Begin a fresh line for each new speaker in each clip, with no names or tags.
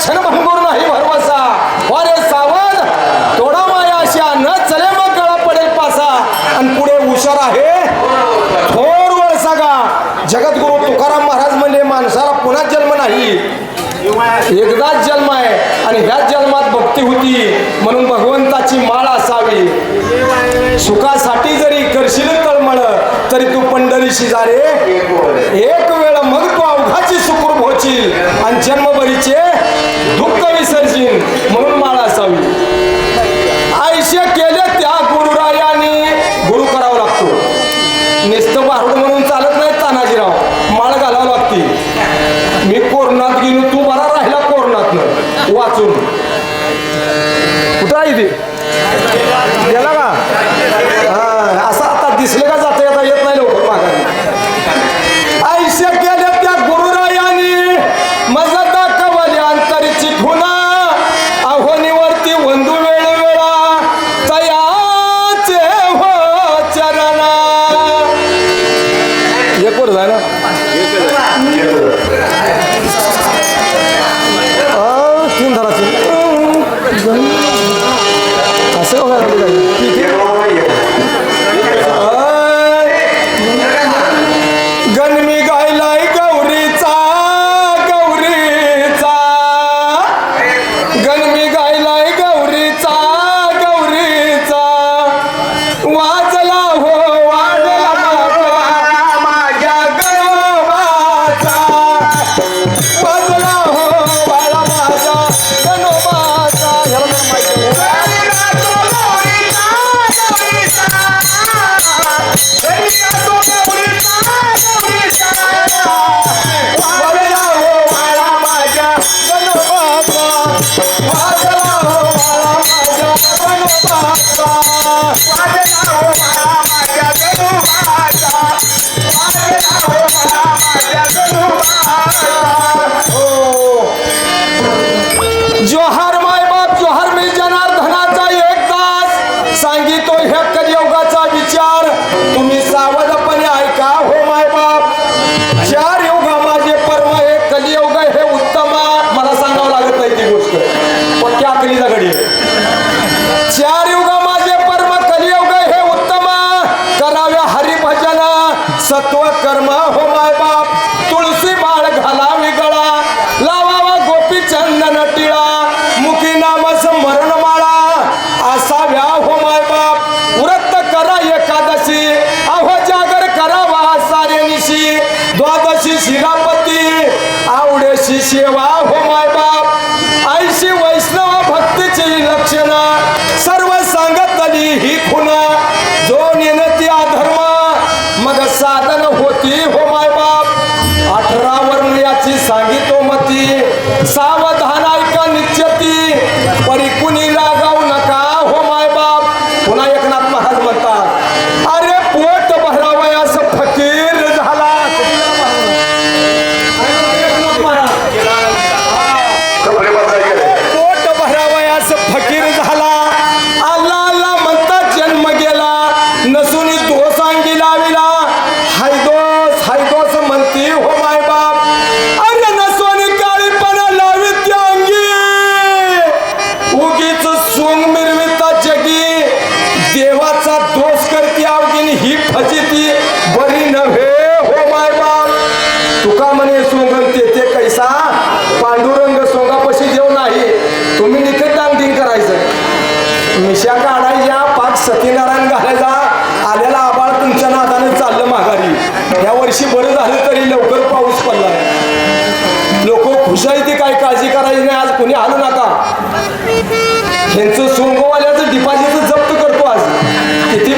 क्षणभंगूर नाही भरवसा. वारे सावध तोडा माया अशा न चले मग गळा पडेल पासा. आणि पुढे हुशार आहे. थोर वेळ सगा. जगद्गुरु तुकाराम महाराज म्हणले माणसाला पुन्हा जन्म नाही. एकदाच जन्म आहे आणि ह्याच जन्मात भक्ती होती. म्हणून भगवंताची माळ असावी. सुखासाठी जरी करशील तळमळ तरी तू पंढरीशी जा रे. एक वेळ मग सुखरूप आणि जन्मभरीचे दुःख विसर्जिन म्हणून माळ असावी. आयुष्य केले त्या गुरुरायाने गुरु करावा लागतो. निस्त बारूड म्हणून चालत नाही तानाजीराव. माळ घालावं लागते मी कोरोनात गेलो तू बरा राहिला कोरोनात वाचून. कुठं आहे ते? सत्व कर्म हो माय बाप. तुळशी बाळ घाला विगळा लावावा गोपी चंदन टिळा. मुखी नाम स्मरण माळा. असाव्या हो माय बाप. व्रत करा एकादशी. अहो जागर करावा सारे निशी द्वादशी शिरापती. आवडेशी सेवा साधन हो माय बाप? अठरा वर्ण याची सांगितो मती. साव लोक काय काळजी करायची नाही आज कोणी आलं नका. ह्यांचं सोंगवाल्याचं डिपॉझिट जप्त करतो आज. किती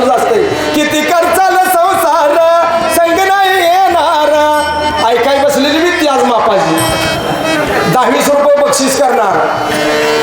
चालूच असते किती चाल संसार संग नाही येणार. ऐकाय बसलेली मी आज मापाची. दहावीस रुपये बक्षीस करणार.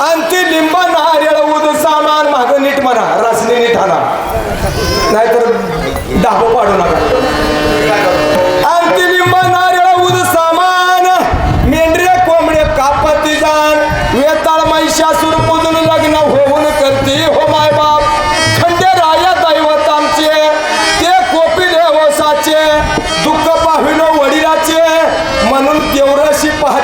आणखी लिंबा नाऱ्याला उद सामान माग नीट म्हणा रसने नीट आणा. नाहीतर डाबो पाडू नका. आणखी लिंबा नाऱ्याला उद सामान Спасибо.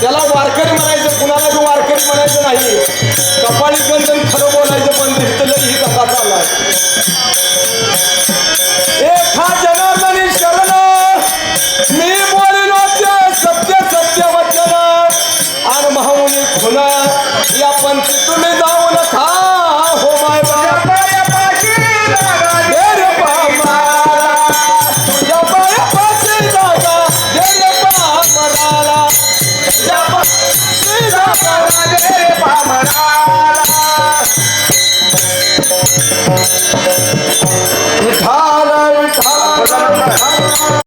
त्याला वारकरी म्हणायचं कुणाला बी वारकरी म्हणायचं नाही. कपाळी गंजन खरं बोलायचं पण दिसतलं ही कथा चालू आहे.